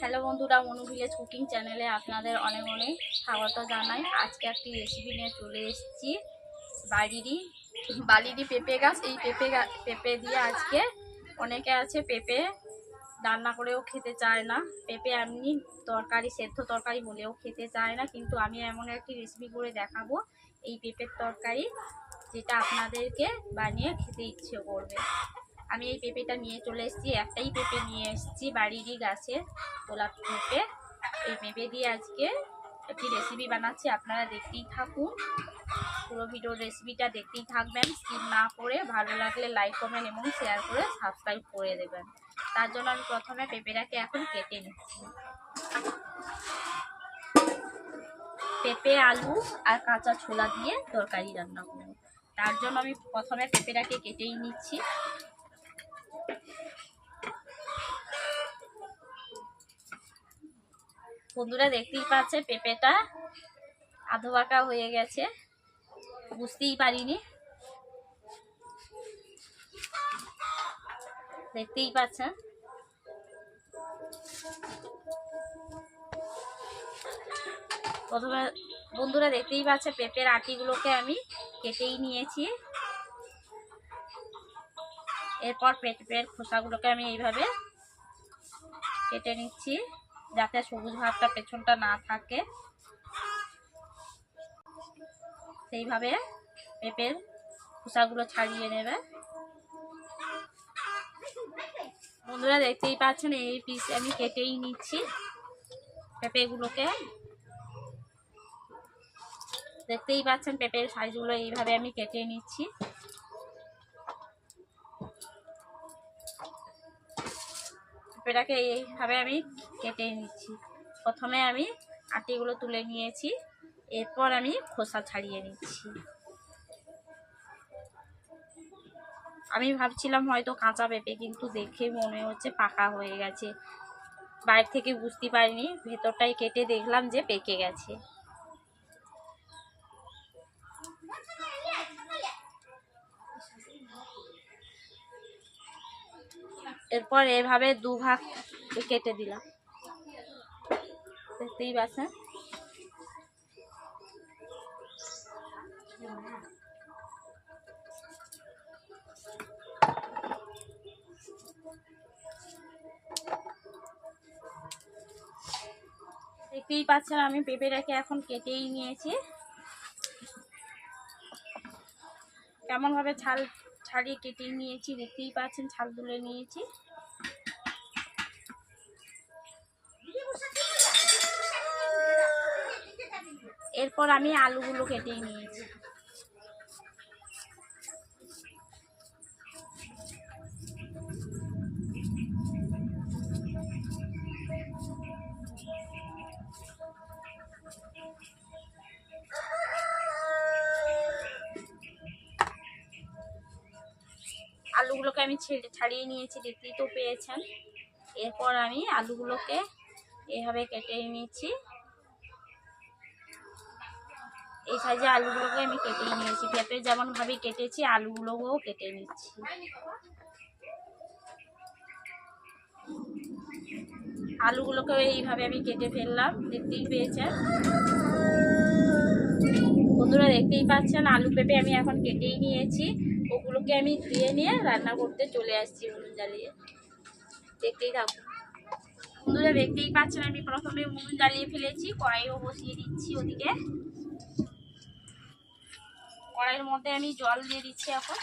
Hello বন্ধুরা, Manu village cooking চ্যানেলে আপনাদের অনেক অনেক স্বাগত জানাই। আজকে একটি রেসিপি নিয়ে চলে এসেছি। বাড়িরই বাড়িরই পেঁপে গাছ, এই পেঁপে পেঁপে দিয়ে আজকে অনেকে আছে পেঁপে রান্না করেও খেতে চায় না। পেঁপে এমনি তরকারি, সেদ্ধ তরকারি হলেও খেতে চায় না, কিন্তু আমি এমন একটি রেসিপি করে দেখাবো, এই পেঁপের তরকারি, যেটা আপনাদেরকে বানিয়ে খেতে ইচ্ছে করবে। আমি এই পেঁপেটা নিয়ে চলে এসেছি। একটাই পেঁপে নিয়ে এসেছি বাড়িরই গাছের তোলা পেঁপে। এই পেঁপে দিয়ে আজকে একটি রেসিপি বানাচ্ছি, আপনারা দেখতেই থাকুন। পুরো ভিডিও রেসিপিটা দেখতেই থাকবেন। স্কিপ না করে ভালো লাগলে লাইক কমেন্ট এবং শেয়ার করে সাবস্ক্রাইব করে দেবেন। তার জন্য আমি প্রথমে পেঁপেটাকে এখন কেটে নিচ্ছি। পেঁপে, আলু আর কাঁচা ছোলা দিয়ে তরকারি রান্না করব। তার জন্য আমি প্রথমে পেঁপেটাকে কেটেই নিচ্ছি। বন্ধুরা দেখতেই পাচ্ছে পেঁপেটা। আধো বাঁকা হয়ে গেছে। বুঝতেই পারিনি। দেখতেই পাচ্ছেন। প্রথমে বন্ধুরা দেখতেই পাচ্ছে পেঁপের আটিগুলোকে আমি কেটেই নিয়েছি। এরপর পেঁপের খোসাগুলোকে আমি এইভাবে কেটে নিচ্ছি, যাতে সবুজ ভাবটা পেছনটা না থাকে। সেইভাবে পেঁপের খোসাগুলো ছাড়িয়ে নেবে। বন্ধুরা দেখতেই পাচ্ছেন, এই পিস আমি কেটেই নিচ্ছি পেঁপেগুলোকে। দেখতেই পাচ্ছেন, পেঁপের সাইজগুলো এইভাবে আমি কেটে নিচ্ছি। পেঁপেটাকে এইভাবে আমি কেটে নিচ্ছি। প্রথমে আমি আটিগুলো তুলে নিয়েছি, এরপর আমি খোসা ছাড়িয়ে নিচ্ছি। আমি ভাবছিলাম হয়তো কাঁচা পেঁপে, কিন্তু দেখে মনে হচ্ছে পাকা হয়ে গেছে। বাইরে থেকে বুঝতে পারিনি, ভেতরটাই কেটে দেখলাম যে পেকে গেছে। এরপর এভাবে দু ভাগ কেটে দিলাম। দেখতেই পাচ্ছেন? দেখতেই পাচ্ছেন, আমি পেঁপেটাকে এখন কেটেই নিয়েছি। কেমন ভাবে ছাল ছাড়িয়ে কেটে নিয়েছি দেখতেই পাচ্ছেন ছাল তুলে নিয়েছি। এরপর আমি আলুগুলো কেটে নিয়েছি। আলুগুলোকে আমি ছেড়ে, ছাড়িয়ে নিয়েছি, দেখতেই তো পেয়েছেন। এরপর আমি আলুগুলোকে এভাবে কেটে নিয়েছি। এই সাইজে আলুগুলোকে আমি কেটে নিয়েছি। পেঁপে যেমন ভাবে কেটেছি আলুগুলোও কেটে নিচ্ছি। আলুগুলোকে এইভাবে আমি কেটে ফেললাম, দেখতেই পেয়েছেন। বন্ধুরা, দেখতেই পাচ্ছেন, আলু পেঁপে আমি এখন কেটেই নিয়েছি। ওগুলোকে আমি ধুয়ে নিয়ে রান্না করতে চলে আসছি উনুন জ্বালিয়ে দেখতেই থাকুন বন্ধুরা দেখতেই পাচ্ছেন, আমি প্রথমে উনুন জ্বালিয়ে ফেলেছি, কড়াইও বসিয়ে দিচ্ছি ওদিকে। কড়াইয়ের মধ্যে আমি জল দিয়ে দিচ্ছি এখন।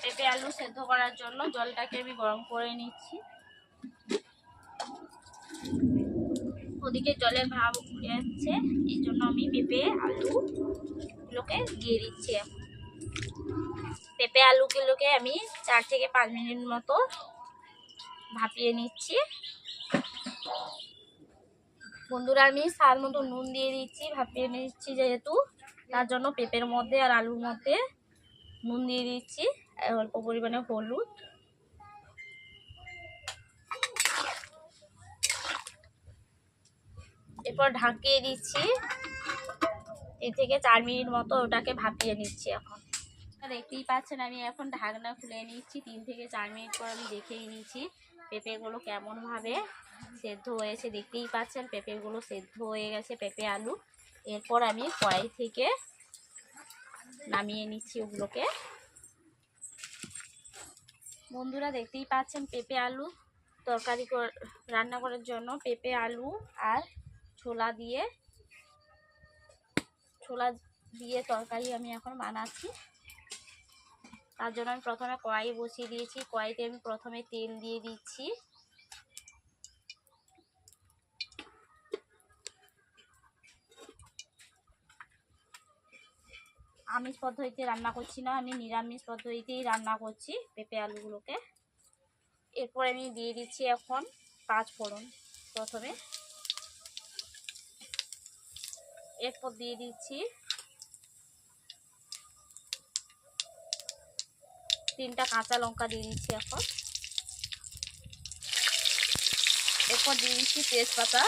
পেঁপে আলু সেদ্ধ করার জন্য জলটাকে আমি গরম করে নিচ্ছি। ওদিকে জলের ভাব উঠে যাচ্ছে, এই জন্য আমি পেঁপে আলুগুলোকে দিয়ে দিচ্ছি পেঁপে আলুগুলোকে আমি চার থেকে পাঁচ মিনিট মতো ভাপিয়ে নিচ্ছি। বন্ধুরা, আমি স্বাদ মতো নুন দিয়ে দিচ্ছি, ভাপিয়ে নিচ্ছি যেহেতু। তার জন্য পেঁপের মধ্যে আর আলুর মধ্যে নুন দিয়ে দিচ্ছি, অল্প পরিমাণে হলুদ। এরপর ঢাকিয়ে দিচ্ছি। তিন থেকে চার মিনিট মতো ওটাকে ভাপিয়ে নিচ্ছি এখন। দেখতেই পাচ্ছেন, আমি এখন ঢাকনা খুলে নিচ্ছি। তিন থেকে চার মিনিট পর আমি দেখেই নিচ্ছি পেঁপেগুলো কেমনভাবে সেদ্ধ হয়েছে। দেখতেই পাচ্ছেন, পেঁপেগুলো সেদ্ধ হয়ে গেছে, পেঁপে আলু। এরপর আমি কড়াই থেকে নামিয়ে নিচ্ছি ওগুলোকে। বন্ধুরা, দেখতেই পাচ্ছেন, পেঁপে আলু তরকারি কর- রান্না করার জন্য পেঁপে আলু আর ছোলা দিয়ে ছোলা দিয়ে তরকারি আমি এখন বানাচ্ছি। তার জন্য আমি প্রথমে কড়াই বসিয়ে দিয়েছি। কড়াইতে আমি প্রথমে তেল দিয়ে দিচ্ছি। আমিষ পদ্ধতিতে রান্না করছি না, আমি নিরামিষ পদ্ধতিতেই রান্না করছি পেঁপে আলুগুলোকে। এরপর আমি দিয়ে দিচ্ছি এখন পাঁচ ফোড়ন প্রথমে। এরপর দিয়ে দিচ্ছি তিনটা কাঁচা লঙ্কা দিয়ে দিচ্ছি এখন। এরপর দিয়ে দিচ্ছি তেজপাতা।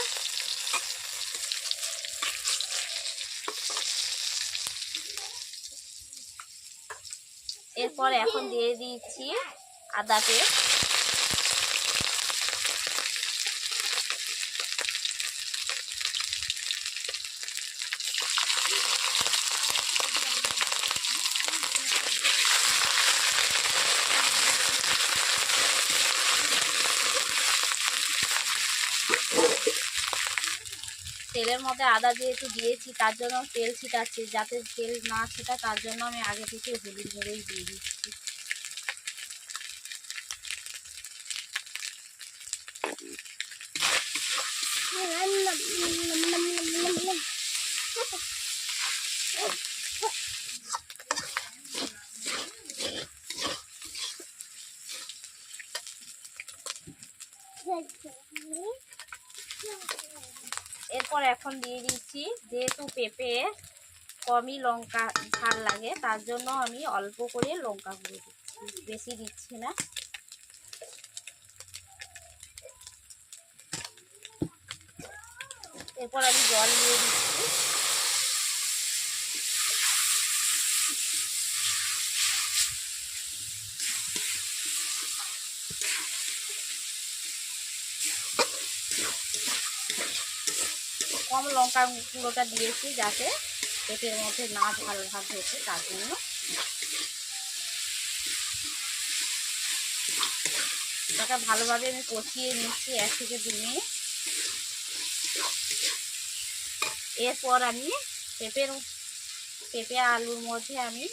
এরপর এখন দিয়ে দিচ্ছি আদা পেস্ট। তেলের মধ্যে আদা যেহেতু দিয়েছি তার জন্য তেল ছিটাচ্ছি যাতে তেল না ছিটা তার জন্য আমি আগে থেকে হলুদ গুঁড়োই দিয়ে দিচ্ছি এরপর এখন দিয়ে দিচ্ছি, যেহেতু পেঁপে কমই লঙ্কা ঝাল লাগে, তার জন্য আমি অল্প করে লঙ্কা গুঁড়ো দিচ্ছি, বেশি দিচ্ছি না। এরপর আমি জল দিয়ে দিচ্ছি। কম লঙ্কা গুঁড়োটা দিয়েছি যাতে পেটের মধ্যে না ঝাল ভাব হয়েছে তার জন্য। এটাকে ভালোভাবে আমি কষিয়ে নিচ্ছি এক থেকে দু মিনিট। এরপর আমি পেঁপের, পেঁপে আলুর মধ্যে আমি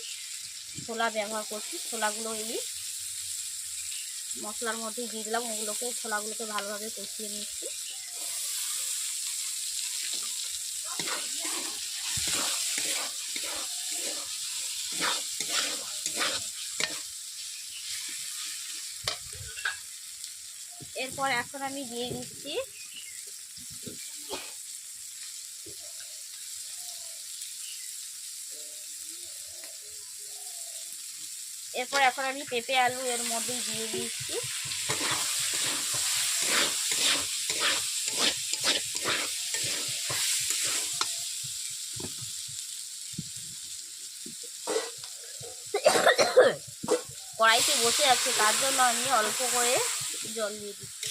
ছোলা ব্যবহার করছি। ছোলাগুলো এই মশলার মধ্যে দিয়ে দিলাম, ওগুলোকে, ছোলাগুলোকে ভালোভাবে কষিয়ে নিচ্ছি। এরপর এখন আমি দিয়ে দিচ্ছি। এরপর এখন আমি পেঁপে আলু এর মধ্যেই দিয়ে দিচ্ছি। কড়াইতে বসে আছে, তার জন্য আমি অল্প করে জল দিয়ে দিচ্ছি।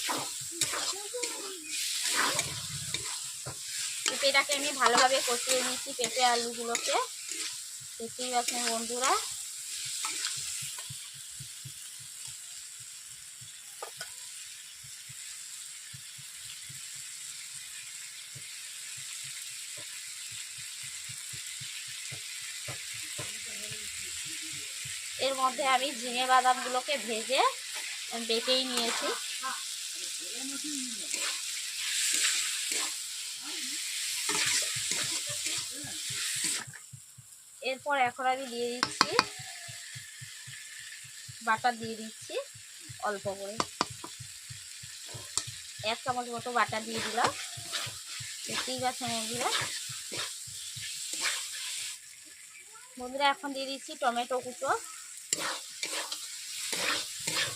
পেঁপেটাকে আমি ভালোভাবে কষিয়ে নিচ্ছি পেঁপে আলুগুলোকে। দেখতেই পাচ্ছেন বন্ধুরা। এর মধ্যে আমি ঝিঙে বাদামগুলোকে ভেজে বেটেই নিয়েছি। এরপর এখন আমি দিয়ে দিচ্ছি, বাটার দিয়ে দিচ্ছি, অল্প করে। এক চামচ মতো বাটার দিয়ে দিলাম। দেখতেই পাচ্ছেন বন্ধুরা? বন্ধুরা, এখন দিয়ে দিচ্ছি টমেটো কুচো।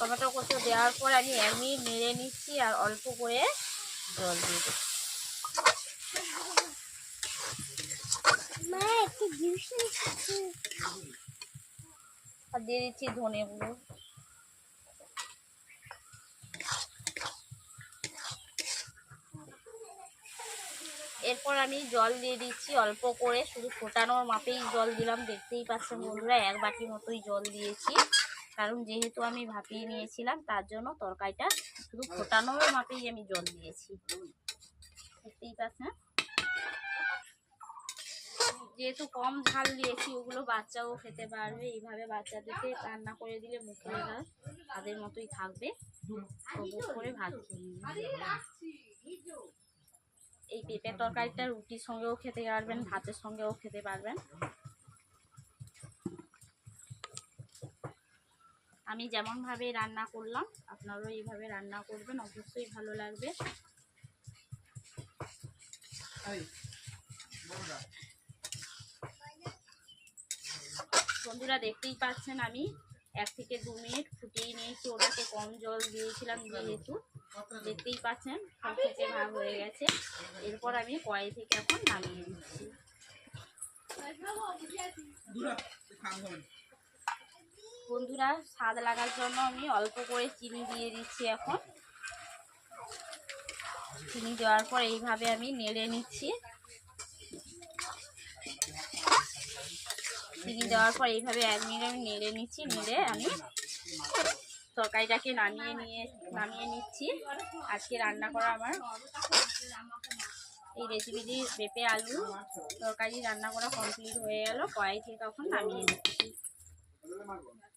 টমেটো কষু দেওয়ার পর আমি এক মিনিট নেড়ে নিচ্ছি আর অল্প করে জল দিয়ে দিচ্ছি। আর দিয়ে দিচ্ছি ধনে এরপর আমি জল দিয়ে দিচ্ছি অল্প করে। শুধু ফোটানোর মাপেই জল দিলাম দেখতেই পাচ্ছেন বন্ধুরা এক বাটি মতোই জল দিয়েছি। কারণ যেহেতু আমি ভাপিয়ে নিয়েছিলাম, তার জন্য তরকারিটা শুধু ফোটানোর মাপেই আমি জল দিয়েছি। দেখতেই পাচ্ছেন? যেহেতু কম ঝাল দিয়েছি, ওগুলো বাচ্চাও খেতে পারবে। এইভাবে বাচ্চাদেরকে রান্না করে দিলে মুখে লেগা তাদের মতোই থাকবে। করে ভাত এই পেঁপে তরকারিটা রুটির সঙ্গেও খেতে পারবেন, ভাতের সঙ্গেও খেতে পারবেন। আমি যেমন ভাবে রান্না করলাম আপনারাও এইভাবে রান্না করবেন অবশ্যই ভালো লাগবে। বন্ধুরা। দেখতেই পাচ্ছেন আমি এক থেকে দু মিনিট ফুটিয়ে নিয়েছি ওটাকে কম জল দিয়েছিলাম যেহেতু। দেখতেই পাচ্ছেন সব থেকে ভাগ হয়ে গেছে। এরপর আমি কড়াই থেকে এখন নামিয়ে দিচ্ছি বন্ধুরা, স্বাদ লাগার জন্য আমি অল্প করে চিনি দিয়ে দিচ্ছি এখন। চিনি দেওয়ার পর এইভাবে আমি নেড়ে নিচ্ছি। চিনি দেওয়ার পর এইভাবে এক মিনিট আমি নেড়ে নিচ্ছি, নেড়ে আমি তরকারিটাকে নামিয়ে নিয়ে, নামিয়ে নিচ্ছি। আজকে রান্না করা আমার এই রেসিপিটি পেঁপে, আলু, তরকারি রান্না করা কমপ্লিট হয়ে গেল। কড়াই থেকে তখন নামিয়ে নিচ্ছি।